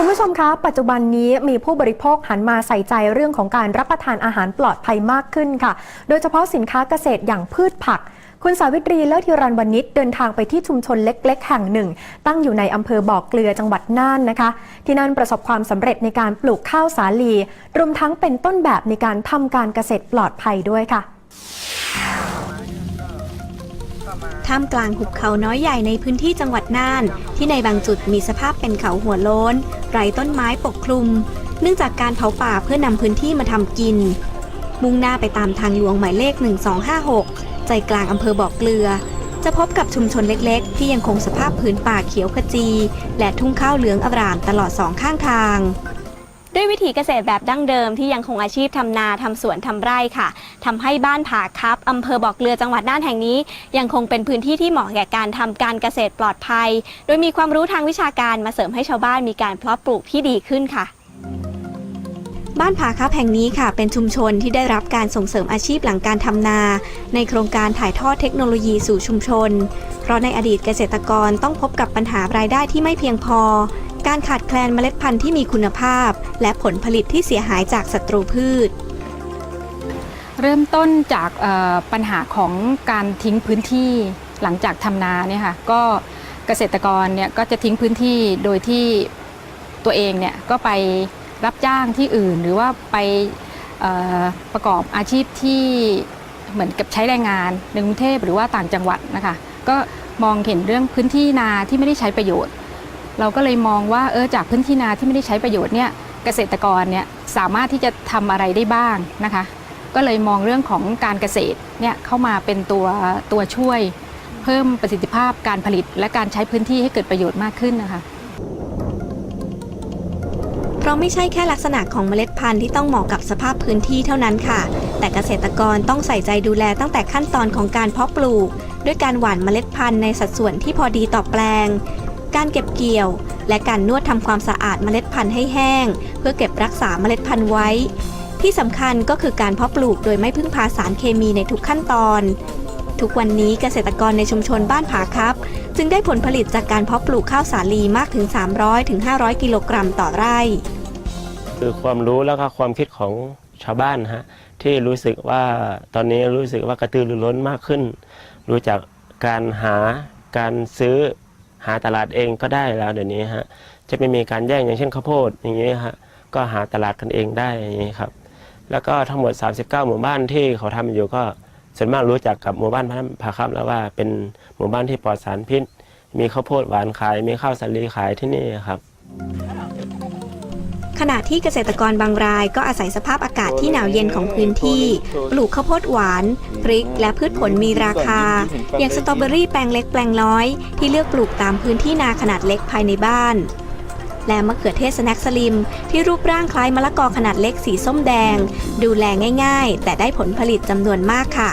คุณผู้ชมคะ ปัจจุบันนี้มีผู้บริโภคหันมาใส่ใจเรื่องของการรับประทานอาหารปลอดภัยมากขึ้นค่ะ โดยเฉพาะสินค้าเกษตรอย่างพืชผัก คุณสาวิตรีเลิศธิรันวณิชเดินทางไปที่ชุมชนเล็ก ๆ แห่งหนึ่ง ตั้งอยู่ในอำเภอบ่อเกลือจังหวัดน่านนะคะ ที่นั่นประสบความสำเร็จในการปลูกข้าวสาลี รวมทั้งเป็นต้นแบบในการทำการเกษตรปลอดภัยด้วยค่ะ ท่ามกลางหุบเขาน้อยใหญ่ในพื้นที่จังหวัดน่าน ที่ในบางจุดมีสภาพเป็นเขาหัวโล้นไร้ต้นไม้ปกคลุม เนื่องจากการเผาป่าเพื่อนำพื้นที่มาทำกิน มุ่งหน้าไปตามทางหลวงหมายเลข 1256 ใจกลางอำเภอบ่อเกลือ จะพบกับชุมชนเล็กๆ ที่ยังคงสภาพพื้นป่าเขียวขจี และทุ่งข้าวเหลืองอร่ามตลอดสองข้างทาง ด้วยวิถีเกษตรแบบดั้งเดิมที่ยังคงอาชีพทำนาทำสวนทำไร่ค่ะทำให้บ้านผาครับอำเภอบ่อเกลือจังหวัดน่านแห่งนี้ ยังคงเป็นพื้นที่ที่เหมาะแก่การทำการเกษตรปลอดภัย โดยมีความรู้ทางวิชาการมาเสริมให้ชาวบ้านมีการเพาะปลูกที่ดีขึ้นค่ะบ้านผาคับแห่งนี้ค่ะ เป็นชุมชนที่ได้รับการส่งเสริมอาชีพหลังการทำนา ในโครงการถ่ายทอดเทคโนโลยีสู่ชุมชน เพราะในอดีตเกษตรกรต้องพบกับปัญหารายได้ที่ไม่เพียงพอ การขาดแคลนเมล็ดพันธุ์ที่มีคุณภาพ และผลผลิตที่เสียหายจากศัตรูพืช เริ่มต้นจากปัญหาของการทิ้งพื้นที่หลังจากทำนาเนี่ยค่ะก็เกษตรกรเนี่ยก็จะทิ้งพื้นที่โดยที่ตัวเองเนี่ยก็ไปรับจ้างที่อื่น หรือว่าไปประกอบอาชีพที่เหมือนกับใช้แรงงานในกรุงเทพหรือว่าต่างจังหวัดนะคะก็มองเห็นเรื่องพื้นที่นาที่ไม่ได้ใช้ประโยชน์ เราก็เลยมองว่าเออจากพื้นที่นาที่ไม่ได้ใช้ประโยชน์เนี่ย เกษตรกรเนี่ยสามารถที่จะทำอะไรได้บ้างนะคะ ก็เลยมองเรื่องของการเกษตรเนี่ยเข้ามาเป็นตัวตัวช่วย เพิ่มประสิทธิภาพการผลิต และการใช้พื้นที่ให้เกิดประโยชน์มากขึ้นนะคะเพราะไม่ใช่แค่ลักษณะของเมล็ดพันธุ์ที่ต้องเหมาะกับสภาพพื้นที่เท่านั้นค่ะ แต่เกษตรกรต้องใส่ใจดูแลตั้งแต่ขั้นตอนของการเพาะปลูก ด้วยการหว่านเมล็ดพันธุ์ในสัดส่วนที่พอดีต่อแปลง การเก็บเกี่ยว และการนวดทำความสะอาดเมล็ดพันธุ์ให้แห้ง เพื่อเก็บรักษาเมล็ดพันธุ์ไว้ ที่สำคัญก็คือการเพาะปลูกโดยไม่พึ่งพาสารเคมีในทุกขั้นตอน ทุกวันนี้เกษตรกรในชุมชนบ้านผาครับ จึงได้ผลผลิตจากการเพาะปลูกข้าวสาลีมากถึง 300-500 กิโลกรัมต่อไร่ คือความรู้แล้วก็ความคิดของชาวบ้านฮะที่รู้สึกว่าตอนนี้รู้สึกว่ากระตือรือร้นมากขึ้น รู้จักการหาการซื้อ หาตลาดเองก็ได้แล้วเดี๋ยวนี้ฮะจะไม่มีการแย่งอย่างเช่นข้าวโพดอย่างนี้ฮะก็หาตลาดกันเองได้อย่างนี้ครับ แล้วก็ทั้งหมด 39 หมู่บ้านที่เขาทำอยู่ก็ส่วนมากรู้จักกับหมู่บ้านพระพาคับแล้วว่าเป็นหมู่บ้านที่ปลอดสารพิษ มีข้าวโพดหวานขาย มีข้าวสาลีขายที่นี่ครับ ขณะที่เกษตรกรบางรายก็อาศัยสภาพอากาศที่หนาวเย็นของพื้นที่ ปลูกข้าวโพดหวาน พริก และพืชผลมีราคา อย่างสตรอเบอรี่แปลงเล็กแปลงน้อย ที่เลือกปลูกตามพื้นที่นาขนาดเล็กภายในบ้าน และมะเขือเทศสแน็คสลิม ที่รูปร่างคล้ายมะละกอขนาดเล็กสีส้มแดง ดูแลง่าย ๆ แต่ได้ผลผลิตจำนวนมากค่ะ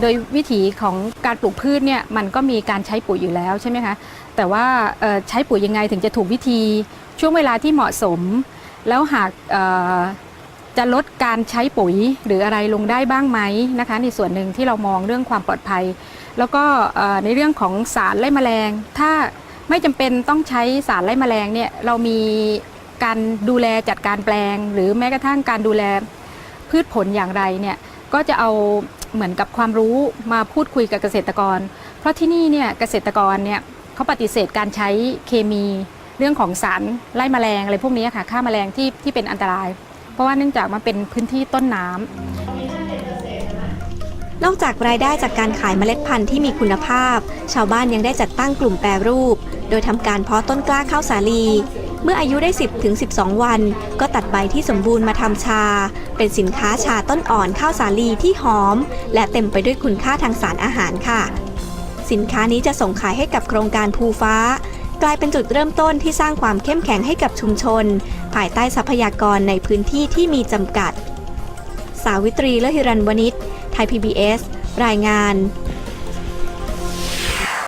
โดยวิถีของการปลูกพืชเนี่ยมันก็มีการใช้ปุ๋ยอยู่แล้วใช่ไหมคะแต่ว่าใช้ปุ๋ยยังไงถึงจะถูกวิธี ช่วงเวลาที่เหมาะสม แล้วหากจะลดการใช้ปุ๋ยหรืออะไรลงได้บ้างไหมนะคะ ในส่วนหนึ่งที่เรามองเรื่องความปลอดภัย แล้วก็ในเรื่องของสารไล่แมลง ถ้าไม่จำเป็นต้องใช้สารไล่แมลงเนี่ยเรามีการดูแลจัดการแปลง หรือแม้กระทั่งการดูแลพืชผลอย่างไรเนี่ยก็จะเอาเหมือนกับความรู้มาพูดคุยกับเกษตรกร เพราะที่นี่เนี่ยเกษตรกรเนี่ยเขาปฏิเสธการใช้เคมี เรื่องของสารไล่แมลงอะไรพวกนี้ค่ะฆ่าแมลงที่ที่เป็นอันตราย เพราะว่าเนื่องจากมันเป็นพื้นที่ต้นน้ำนอกจากรายได้จากการขายเมล็ดพันธุ์ที่มีคุณภาพ ชาวบ้านยังได้จัดตั้งกลุ่มแปรรูป โดยทำการเพาะต้นกล้าข้าวสาลี เมื่ออายุได้ 10ถึง12 วัน ก็ตัดใบที่สมบูรณ์มาทำชา เป็นสินค้าชาต้นอ่อนข้าวสาลีที่หอม และเต็มไปด้วยคุณค่าทางสารอาหารค่ะ สินค้านี้จะส่งขายให้กับโครงการภูฟ้า กลายเป็นจุดเริ่มต้นที่สร้างความเข้มแข็งให้กับชุมชน ภายใต้ทรัพยากรในพื้นที่ที่มีจำกัด สาวิตรีและหิรันวณิชไทย PBS รายงาน